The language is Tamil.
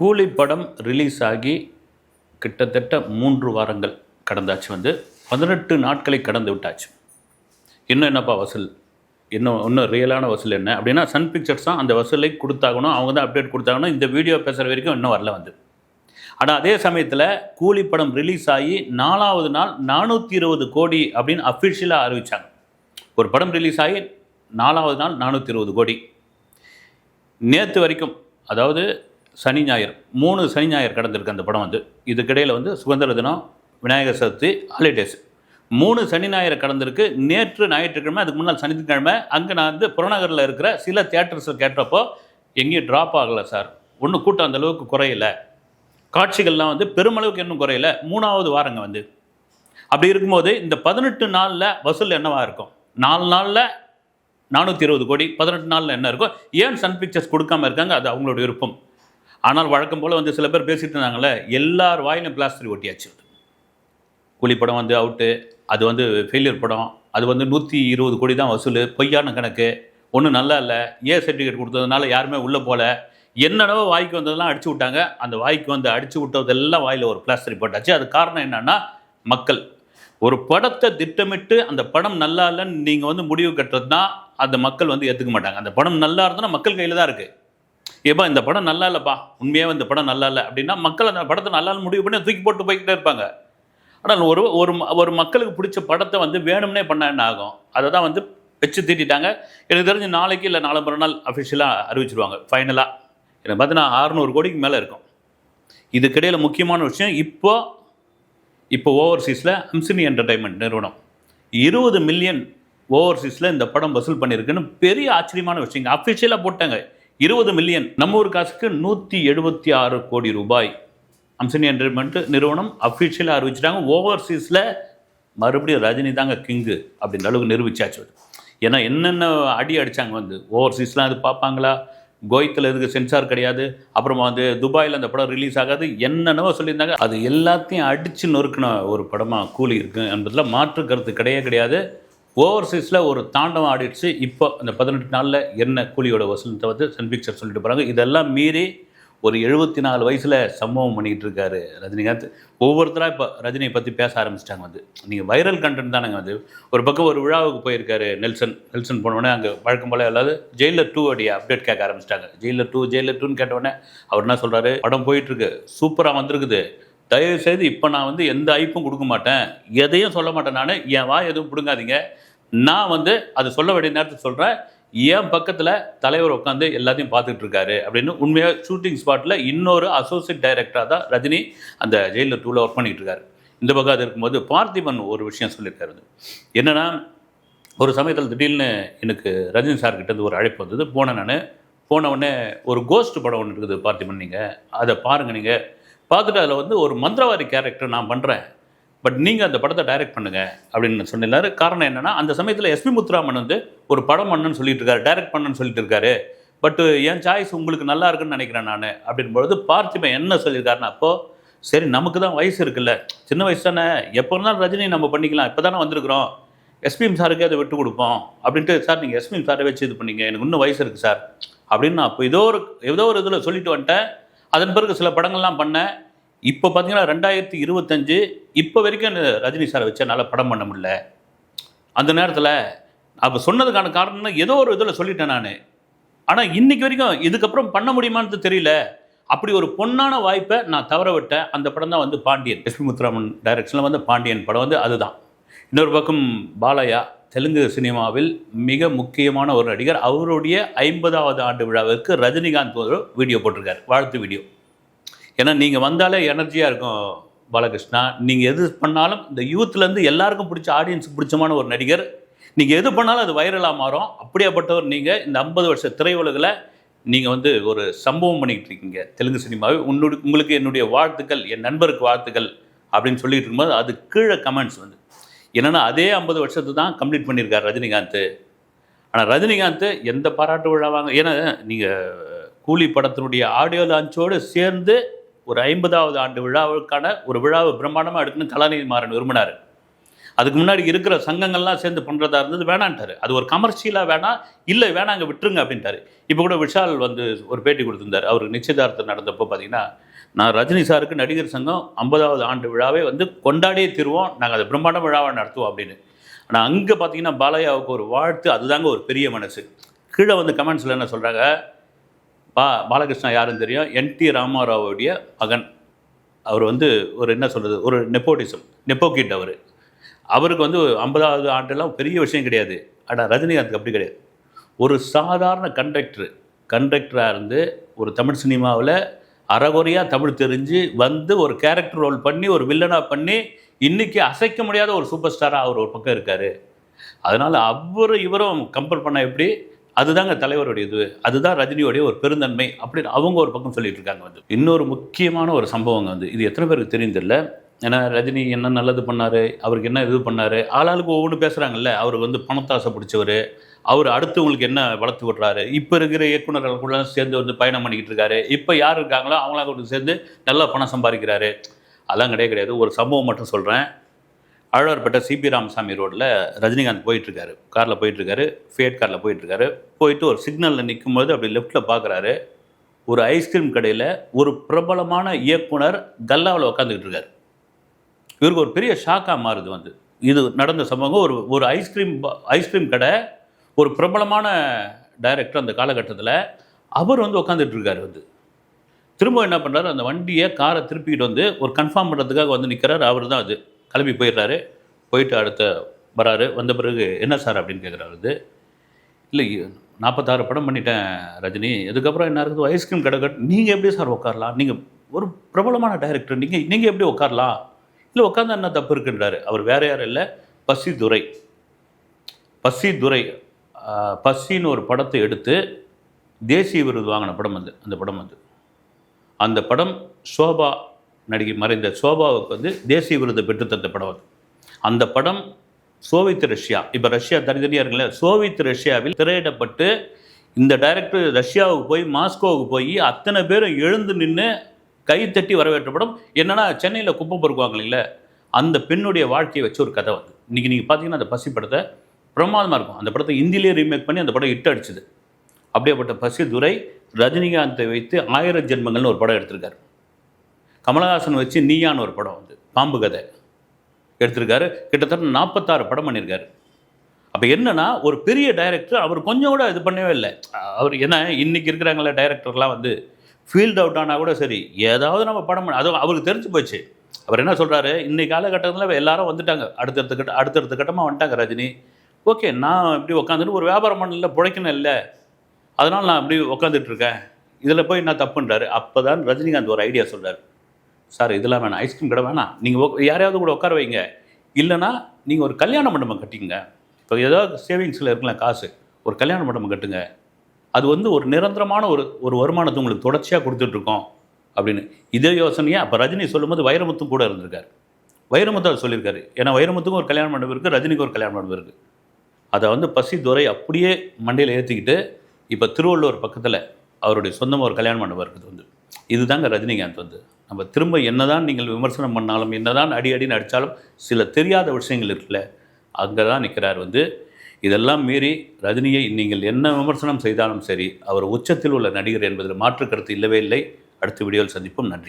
கூலி படம் ரிலீஸ் ஆகி கிட்டத்தட்ட மூன்று வாரங்கள் கடந்தாச்சு வந்து. பதினெட்டு நாட்களை கடந்து விட்டாச்சு. இன்னும் என்னப்பா வசூல்? இன்னும் இன்னும் ரியலான வசூல் என்ன? அப்படின்னா சன் பிக்சர்ஸ் தான் அந்த வசூலை கொடுத்தாகணும். அவங்க தான் அப்டேட் கொடுத்தாகணும். இந்த வீடியோ பேசுகிற வரைக்கும் இன்னும் வரல வந்து. ஆனால் அதே சமயத்தில் கூலி படம் ரிலீஸ் ஆகி நாலாவது நாள் நானூற்றி இருபது கோடி அப்படின்னு அஃபிஷியலாக அறிவித்தாங்க ஒரு படம் ரிலீஸ் ஆகி நாலாவது நாள் நானூற்றி இருபது கோடி. நேற்று வரைக்கும் அதாவது சனி ஞாயிறு. மூணு சனி ஞாயிறு கடந்திருக்கு அந்த படம் வந்து. இதுக்கிடையில் வந்து சுதந்திர தினம் விநாயகர் சதுர்த்தி ஹாலிடேஸ் மூணு சனி ஞாயிறு கடந்திருக்கு. நேற்று ஞாயிற்றுக்கிழமை அதுக்கு முன்னால் சனிக்கிழமை அங்கே நான் வந்து புறநகரில் இருக்கிற சில தியேட்டர்ஸில் கேட்டப்போ எங்கேயும் ட்ராப் ஆகலை சார் ஒன்றும் கூட்டம் அந்த அளவுக்கு குறையல. காட்சிகள்லாம் வந்து பெருமளவுக்கு இன்னும் குறையல. மூணாவது வாரங்க வந்து. அப்படி இருக்கும்போது இந்த பதினெட்டு நாளில் வசூல் என்னவாக இருக்கும்? நாலு நாளில் நானூற்றி இருபது கோடி பதினெட்டு நாளில் என்ன இருக்கும்? ஏன் சன் பிக்சர்ஸ் கொடுக்காம இருக்காங்க? அது அவங்களோட விருப்பம். ஆனால் வழக்கம் போல் வந்து சில பேர் பேசிட்டு இருந்தாங்களே எல்லார் வாயிலும் பிளாஸ்டர் ஒட்டியாச்சு. கூலி படம் வந்து அவுட்டு அது வந்து ஃபெயிலியர் படம் அது வந்து நூற்றி இருபது கோடி தான் வசூல் பொய்யான கணக்கு ஒன்றும் நல்லா இல்லை ஏ சர்டிஃபிகேட் கொடுத்ததுனால யாருமே உள்ளே போகல என்னென்னவோ வாய்க்கு வந்ததெல்லாம் அடிச்சு விட்டாங்க. அந்த வாய்க்கு வந்து அடிச்சு விட்டதெல்லாம் வாயில் ஒரு பிளாஸ்டர் போட்டாச்சு. அது காரணம் என்னன்னா மக்கள். ஒரு படத்தை திட்டமிட்டு அந்த படம் நல்லா இல்லைன்னு நீங்கள் வந்து முடிவு கட்டுறதுனா அந்த மக்கள் வந்து ஏற்றுக்க மாட்டாங்க. அந்த படம் நல்லா இருந்ததுன்னா மக்கள் கையில் தான் இருக்குது ஏப்பா இந்த படம் நல்லா இல்லைப்பா உண்மையாக இந்த படம் நல்லா இல்லை அப்படின்னா மக்கள் அந்த படத்தை நல்லா முடிவு பண்ணி தூக்கி போட்டு போய்கிட்டே இருப்பாங்க. ஆனால் ஒரு ஒரு ஒரு மக்களுக்கு பிடிச்ச படத்தை வந்து வேணும்னே பண்ண என்ன ஆகும்? அதை தான் வந்து வச்சு தீட்டிட்டாங்க. எனக்கு தெரிஞ்சு நாளைக்கு இல்லை நாலு மறுநாள் அஃபிஷியலாக அறிவிச்சிருவாங்க ஃபைனலாக எனக்கு பார்த்தீங்கன்னா அறுநூறு கோடிக்கு மேலே இருக்கும். இதுக்கிடையில் முக்கியமான விஷயம் இப்போ இப்போ ஓவர்சீஸில் அம்சினி என்டர்டைன்மெண்ட் நிறுவனம். இருபது மில்லியன் ஓவர்சீஸில் இந்த படம் வசூல் பண்ணியிருக்குன்னு பெரிய ஆச்சரியமான விஷயங்க. அஃபிஷியலாக போட்டாங்க. இருபது மில்லியன் நம்ம ஊர் காசுக்கு நூற்றி எழுபத்தி ஆறு கோடி ரூபாய். அம்சனி என்டர்டைன்மெண்ட் நிறுவனம் அஃபிஷியலாக அறிவிச்சிட்டாங்க. ஓவர்சீஸில் மறுபடியும் ரஜினி தாங்க கிங்கு அப்படின்ற அளவுக்கு நிரூபிச்சாச்சு அது. ஏன்னா என்னென்ன அடி அடித்தாங்க வந்து? ஓவர்சீஸ்லாம் அது பார்ப்பாங்களா? கோயத்தில் இதுக்கு சென்சார் கிடையாது. அப்புறமா வந்து துபாயில் அந்த படம் ரிலீஸ் ஆகாது. என்னென்னவோ சொல்லியிருந்தாங்க. அது எல்லாத்தையும் அடித்து நொறுக்கின ஒரு படமாக கூலி இருக்குது என்பதில் மாற்று கருத்து கிடையவே கிடையாது. ஓவர்சீஸில் ஒரு தாண்டவம் ஆடிடுச்சு. இப்போ அந்த பதினெட்டு நாளில் என்ன கூலியோட வசூலத்தை வந்து சன் பிக்சர் சொல்லிட்டு போகிறாங்க இதெல்லாம் மீறி ஒரு எழுபத்தி நாலு வயசில் சம்பவம் பண்ணிக்கிட்டு இருக்காரு ரஜினிகாந்த். ஒவ்வொருத்தராக இப்போ ரஜினியை பற்றி பேச ஆரம்பிச்சிட்டாங்க வந்து. நீங்கள் வைரல் கண்டென்ட் தானேங்க வந்து. ஒரு பக்கம் ஒரு விழாவுக்கு போயிருக்காரு நெல்சன். நெல்சன் போனோடனே அங்கே வழக்கம் போல எல்லாது ஜெயிலர் டூ உடைய அப்டேட் கேட்க ஆரம்பிச்சிட்டாங்க. ஜெயிலர் டூ ஜெயிலர் டூன்னு கேட்டவுடனே அவர் என்ன சொல்கிறாரு படம் போயிட்டுருக்கு. சூப்பராக வந்திருக்குது. தயவுசெய்து இப்போ நான் வந்து எந்த ஐப்பும் கொடுக்க மாட்டேன். எதையும் சொல்ல மாட்டேன் நான். என் வாய் எதுவும் பிடுங்காதீங்க. நான் வந்து அது சொல்ல வேண்டிய நேரத்தில் சொல்கிறேன் என் பக்கத்தில் தலைவர் உட்காந்து எல்லாத்தையும் பார்த்துட்டு இருக்காரு அப்படின்னு உண்மையாக ஷூட்டிங் ஸ்பாட்டில் இன்னொரு அசோசியேட் டைரக்டராக தான் ரஜினி அந்த ஜெயிலில் டூவில் ஒர்க் பண்ணிகிட்டு இருக்காரு. இந்த பக்கம் அது இருக்கும்போது பார்த்திபன் ஒரு விஷயம் சொல்லியிருக்காரு என்னென்னா ஒரு சமயத்தில் திடீர்னு எனக்கு ரஜினி சார்கிட்ட ஒரு அழைப்பு வந்தது. போனேன் நான். போன உடனே ஒரு கோஸ்ட் படம் ஒன்று இருக்குது பார்த்திபன் நீங்கள் அதை பாருங்கள் நீங்கள் பார்த்துட்டு அதில் வந்து ஒரு மந்திரவாதி கேரக்டர் நான் பண்ணுறேன் பட் நீங்கள் அந்த படத்தை டைரக்ட் பண்ணுங்க அப்படின்னு சொன்னார் காரணம் என்னென்னா அந்த சமயத்தில் எஸ்பி முத்துராமன் வந்து ஒரு படம் பண்ணுன்னு சொல்லிட்டு இருக்காரு டைரக்ட் பண்ணுன்னு சொல்லிட்டு இருக்காரு. பட் என் சாய்ஸ் உங்களுக்கு நல்லா இருக்குன்னு நினைக்கிறேன் நான் அப்படின்பொழுது பார்த்திபன் என்ன சொல்லியிருக்காருன்னா அப்போது சரி நமக்கு தான் வயசு இருக்குல்ல. சின்ன வயசு தானே. எப்போ இருந்தாலும் ரஜினி நம்ம பண்ணிக்கலாம். இப்போ தானே வந்திருக்கிறோம். எஸ்பிஎம் சாருக்கு அதை விட்டு கொடுப்போம். அப்படின்ட்டு சார் நீங்கள் எஸ்பிஎம் சாரை வச்சு இது பண்ணீங்க. எனக்கு இன்னும் வயசு இருக்குது சார். அப்படின்னு நான் அப்போ ஏதோ ஒரு ஏதோ ஒரு இதில் சொல்லிட்டு வந்துட்டேன். அதன் பிறகு சில படங்கள்லாம் பண்ணேன். இப்போ பார்த்தீங்கன்னா ரெண்டாயிரத்தி இருபத்தஞ்சு இப்போ வரைக்கும் ரஜினி சாரை வச்சு என்னால் படம் பண்ண முடியல. அந்த நேரத்தில் அப்போ சொன்னதுக்கான காரணம்னா ஏதோ ஒரு இதில் சொல்லிட்டேன் நான். ஆனால் இன்றைக்கி வரைக்கும் இதுக்கப்புறம் பண்ண முடியுமான்னு தெரியல. அப்படி ஒரு பொன்னான வாய்ப்பை நான் தவற விட்டேன். அந்த படம் தான் வந்து பாண்டியன். லட்சுமி முத்துராமன் டைரக்ஷனில் வந்து பாண்டியன் படம் வந்து அதுதான். இன்னொரு பக்கம் பாலையா தெலுங்கு சினிமாவில் மிக முக்கியமான ஒரு நடிகர். அவருடைய ஐம்பதாவது ஆண்டு விழாவிற்கு ரஜினிகாந்த் ஒரு வீடியோ போட்டிருக்காரு. வாழ்த்து வீடியோ ஏன்னா நீங்கள் வந்தாலே எனர்ஜியாக இருக்கும் பாலகிருஷ்ணா. நீங்கள் எது பண்ணாலும் இந்த யூத்லேருந்து எல்லாருக்கும் பிடிச்ச ஆடியன்ஸுக்கு பிடிச்சமான ஒரு நடிகர். நீங்கள் எது பண்ணாலும் அது வைரலாக மாறும். அப்படியாப்பட்டவர் நீங்கள் இந்த ஐம்பது வருஷ திரையுலகில் நீங்கள் வந்து ஒரு சம்பவம் பண்ணிக்கிட்டு இருக்கீங்க. தெலுங்கு சினிமாவை. உன்னுடைய உங்களுக்கு என்னுடைய வாழ்த்துக்கள் என் நண்பருக்கு வாழ்த்துக்கள் அப்படின்னு சொல்லிட்டு இருக்கும்போது அது கீழே கமெண்ட்ஸ் வந்து. என்னென்னா அதே ஐம்பது வருஷத்து தான் கம்ப்ளீட் பண்ணியிருக்கார் ரஜினிகாந்த். ஆனால் ரஜினிகாந்த் எந்த பாராட்டு விழாவாங்க? ஏன்னா நீங்கள் கூலி படத்தினுடைய ஆடியோ லான்ச்சோடு சேர்ந்து ஒரு ஐம்பதாவது ஆண்டு விழாவுக்கான ஒரு விழாவை பிரம்மாண்டமாக எடுக்கணும்னு கலாநிதி மாறன் விரும்பினார். அதுக்கு முன்னாடி இருக்கிற சங்கங்கள்லாம் சேர்ந்து பண்ணுறதா இருந்தது வேணான்ட்டார். அது ஒரு கமர்ஷியலாக வேணாம் இல்லை வேணாம் அங்கே விட்டுருங்க அப்படின்ட்டாரு. இப்போ கூட விஷால் வந்து ஒரு பேட்டி கொடுத்துருந்தார். அவருக்கு நிச்சயதார்த்தம் நடந்தப்போ பார்த்தீங்கன்னா நான் ரஜினி சாருக்கு நடிகர் சங்கம் ஐம்பதாவது ஆண்டு விழாவே வந்து கொண்டாடியே திருவோம் நாங்கள் அதை பிரம்மாண்ட விழாவை நடத்துவோம் அப்படின்னு. ஆனால் அங்கே பார்த்தீங்கன்னா பாலையாவுக்கு ஒரு வாழ்த்து அதுதாங்க ஒரு பெரிய மனசு. கீழே வந்து கமெண்ட்ஸில் என்ன சொல்கிறாங்க பா பாலகிருஷ்ணா யாருன்னு தெரியும்? என் டி ராமாராவுடைய மகன். அவர் வந்து ஒரு என்ன சொல்கிறது ஒரு நெப்போட்டிசம் நெப்போகிட் அவர். அவருக்கு வந்து ஐம்பதாவது ஆண்டெல்லாம் பெரிய விஷயம் கிடையாது. ஆனால் ரஜினிகாந்த்க்கு அப்படி கிடையாது. ஒரு சாதாரண கண்டக்டர் கண்டக்டராக இருந்து ஒரு தமிழ் சினிமாவில் அறகுறையாக தமிழ் தெரிஞ்சு வந்து ஒரு கேரக்டர் ரோல் பண்ணி ஒரு வில்லனாக பண்ணி இன்றைக்கி அசைக்க முடியாத ஒரு சூப்பர் ஸ்டாராக அவர் ஒரு பக்கம் இருக்கார். அதனால் அவர் இவரும் கம்பேர் பண்ண எப்படி? அதுதாங்க தலைவருடைய இது. அதுதான் ரஜினியோடைய ஒரு பெருந்தன்மை அப்படின்னு அவங்க ஒரு பக்கம் சொல்லிட்டு இருக்காங்க வந்து. இன்னொரு முக்கியமான ஒரு சம்பவங்க வந்து இது எத்தனை பேருக்கு தெரியும் ஏன்னா ரஜினி என்ன நல்லது பண்ணார் அவருக்கு என்ன இது பண்ணார் ஆளாளுக்கு ஒவ்வொன்று பேசுகிறாங்கல்ல அவர் வந்து பணத்தாசை பிடிச்சவர் அவர் அடுத்தவங்களுக்கு என்ன வளர்த்து விட்றாரு இப்போ இருக்கிற இயக்குநர்களுக்குள்ள சேர்ந்து வந்து பயணம் பண்ணிக்கிட்டு இருக்காரு இப்போ யார் இருக்காங்களோ அவங்களாம் கூட சேர்ந்து நல்லா பணம் சம்பாதிக்கிறாரு. அதெல்லாம் கிடையாது கிடையாது. ஒரு சம்பவம் மட்டும் சொல்கிறேன் ஆழ்வார்பேட்டை சிபி ராமசாமி ரோட்டில் ரஜினிகாந்த் போயிட்டுருக்காரு. காரில் போயிட்டுருக்காரு ஃபேட் காரில் போயிட்டுருக்காரு. போயிட்டு ஒரு சிக்னலில் நிற்கும்போது அப்படி லெஃப்ட்டில் பார்க்குறாரு ஒரு ஐஸ்கிரீம் கடையில் ஒரு பிரபலமான இயக்குனர் கல்லாவில் உட்காந்துக்கிட்டு இருக்காரு. இவருக்கு ஒரு பெரிய ஷாக்காக மாறுது வந்து. இது நடந்த சம்பவம் ஒரு ஒரு ஐஸ்கிரீம் ஐஸ்கிரீம் கடை ஒரு பிரபலமான டைரக்டர் அந்த காலகட்டத்தில் அவர் வந்து உட்காந்துட்டு இருக்காரு வந்து. திரும்ப என்ன பண்ணுறாரு அந்த வண்டியை காரை திருப்பிக்கிட்டு வந்து ஒரு கன்ஃபார்ம் பண்ணுறதுக்காக வந்து நிற்கிறாரு அவர் தான் அது. கிளம்பி போயிடுறாரு. போயிட்டு அடுத்த வராரு. வந்த பிறகு என்ன சார்? அப்படின்னு கேட்குறாரு இது இல்லை நாற்பத்தாறு படம் பண்ணிட்டேன் ரஜினி. இதுக்கப்புறம் என்ன இருக்குது? ஐஸ்கிரீம் கடை கட் நீங்கள் எப்படி சார் உட்காரலாம் நீங்கள் ஒரு பிரபலமான டைரக்டர் நீங்கள் நீங்கள் எப்படி உட்காரலாம் இல்லை உட்காந்து என்ன தப்பு இருக்குன்றாரு. அவர் வேற யாரும் இல்லை. பசி துரை. பசி துரை. பசின்னு ஒரு படத்தை எடுத்து தேசிய விருது வாங்கின படம் வந்து அந்த படம் வந்து. அந்த படம் சோபா நடிகை மறைந்த சோபாவுக்கு வந்து தேசிய விருது பெற்றுத்தந்த படம் அது. அந்த படம் சோவியத் ரஷ்யா. இப்போ ரஷ்யா தனித்தனியாக இருக்குல்ல சோவியத் ரஷ்யாவில் திரையிடப்பட்டு இந்த டைரக்டர் ரஷ்யாவுக்கு போய் மாஸ்கோவுக்கு போய் அத்தனை பேரும் எழுந்து நின்று கை தட்டி வரவேற்ற படம். என்னன்னா சென்னையில் குப்பை பொறுக்குவாங்க இல்லைங்களா? அந்த பெண்ணுடைய வாழ்க்கையை வச்சு ஒரு கதை வந்து. இன்றைக்கி நீங்கள் பார்த்தீங்கன்னா அந்த பசி படத்தை பிரமாதமாக இருக்கும். அந்த படத்தை ஹிந்திலேயே ரீமேக் பண்ணி அந்த படம் இட்டு அடிச்சுது. அப்படியேப்பட்ட பசி துரை ரஜினிகாந்தை வைத்து ஆயிரம் ஜென்மங்கள்னு ஒரு படம் எடுத்திருக்காரு. கமலஹாசன் வச்சு நீயான்னு ஒரு படம் வந்து பாம்பு கதை. எடுத்திருக்காரு. கிட்டத்தட்ட நாற்பத்தாறு படம் பண்ணியிருக்காரு அப்போ என்னன்னா ஒரு பெரிய டைரக்டர் அவர் கொஞ்சம் கூட இது பண்ணவே இல்லை. அவர் என்ன இன்னைக்கு இருக்கிறாங்களே டைரக்டர்லாம் வந்து ஃபீல்ட் அவுட் ஆனால் கூட சரி ஏதாவது நம்ம படம் பண்ண அது அவருக்கு தெரிஞ்சு போச்சு. அவர் என்ன சொல்கிறாரு இன்னைக்கு காலகட்டத்தில் எல்லாரும் வந்துட்டாங்க. அடுத்தடுத்த கட்ட அடுத்தடுத்த கட்டமாக வந்துட்டாங்க ரஜினி. ஓகே நான் இப்படி உட்காந்துட்டு ஒரு வியாபாரம் பண்ணல பிழைக்கணும் இல்லை. அதனால் நான் அப்படி உட்காந்துட்டு இருக்கேன். இதில் போய் நான் தப்புன்றாரு. அப்போ தான் ரஜினிகாந்த் ஒரு ஐடியா சொல்கிறார் சார் இதெல்லாம் வேணாம். ஐஸ்கிரீம் கடை வேணாம். நீங்கள் யாரையாவது கூட உட்கார வைங்க. இல்லைன்னா நீங்கள் ஒரு கல்யாண மண்டபம் கட்டிங்க இப்போ ஏதாவது சேவிங்ஸில் இருக்கலாம் காசு ஒரு கல்யாண மண்டபம் கட்டுங்க. அது வந்து ஒரு நிரந்தரமான ஒரு ஒரு வருமானத்தை உங்களுக்கு தொடர்ச்சியாக கொடுத்துட்ருக்கோம் அப்படின்னு. இதே யோசனையாக அப்போ ரஜினி சொல்லும்போது வைரமுத்தும் கூட இருந்திருக்கார். வைரமுத்து அவர் சொல்லியிருக்காரு. ஏன்னா வைரமுத்துக்கும் ஒரு கல்யாண மண்டபம் இருக்குது ரஜினிக்கு ஒரு கல்யாண மண்டபம் இருக்குது அதை வந்து பசி துறை அப்படியே மண்டையில் ஏற்றிக்கிட்டு இப்போ திருவள்ளூர் பக்கத்தில் அவருடைய சொந்தமாக ஒரு கல்யாண மண்டபம் இருக்குது வந்து. இதுதாங்க ரஜினிகாந்த் வந்து. நம்ம திரும்ப என்னதான் நீங்கள் விமர்சனம் பண்ணாலும் என்னதான் அடி அடின்னு அடித்தாலும் சில தெரியாத விஷயங்கள் இருக்குல்ல அங்கே தான் நிற்கிறார் வந்து. இதெல்லாம் மீறி ரஜினியை நீங்கள் என்ன விமர்சனம் செய்தாலும் சரி அவர் உச்சத்தில் உள்ள நடிகர் என்பதில் மாற்று கருத்து இல்லவே இல்லை. அடுத்த வீடியோவில் சந்திப்போம். நன்றி.